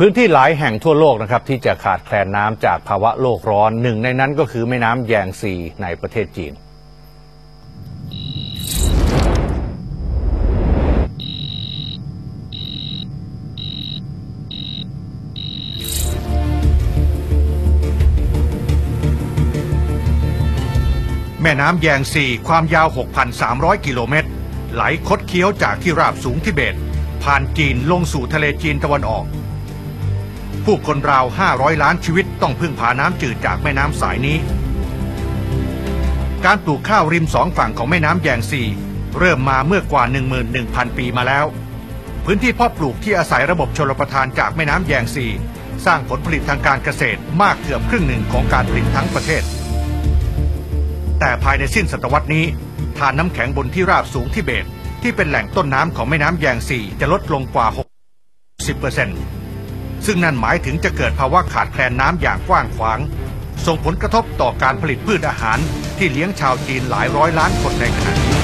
พื้นที่หลายแห่งทั่วโลกนะครับที่จะขาดแคลนน้ำจากภาวะโลกร้อนหนึ่งในนั้นก็คือแม่น้ำแยงซีในประเทศจีน แม่น้ำแยงซีความยาว 6,300 กิโลเมตร ไหลคดเคี้ยวจากที่ราบสูงทิเบต ผ่านจีนลงสู่ทะเลจีนตะวันออก ผู้คนราว 500 ล้านชีวิตต้องพึ่งพาน้ำจืดจากแม่น้ำสายนี้ การปลูกข้าวริมสองฝั่งของแม่น้ำแยงซีเริ่มมาเมื่อกว่า 11,000 ปีมาแล้ว พื้นที่เพาะปลูกที่อาศัยระบบชลประทานจากแม่น้ำแยงซีสร้างผลผลิตทางการเกษตรมากเกือบครึ่งหนึ่งของการผลิตทั้งประเทศ แต่ภายในสิ้นศตวรรษนี้ทานน้ำแข็งบนที่ราบสูงทิเบต ที่เป็นแหล่งต้นน้ำของแม่น้ำแยงซีจะลดลงกว่า 60% ซึ่งนั่นหมายถึงจะเกิดภาวะขาดแคลนน้ำอย่างกว้างขวาง ส่งผลกระทบต่อการผลิตพืชอาหารที่เลี้ยงชาวจีนหลายร้อยล้านคนในขณะนี้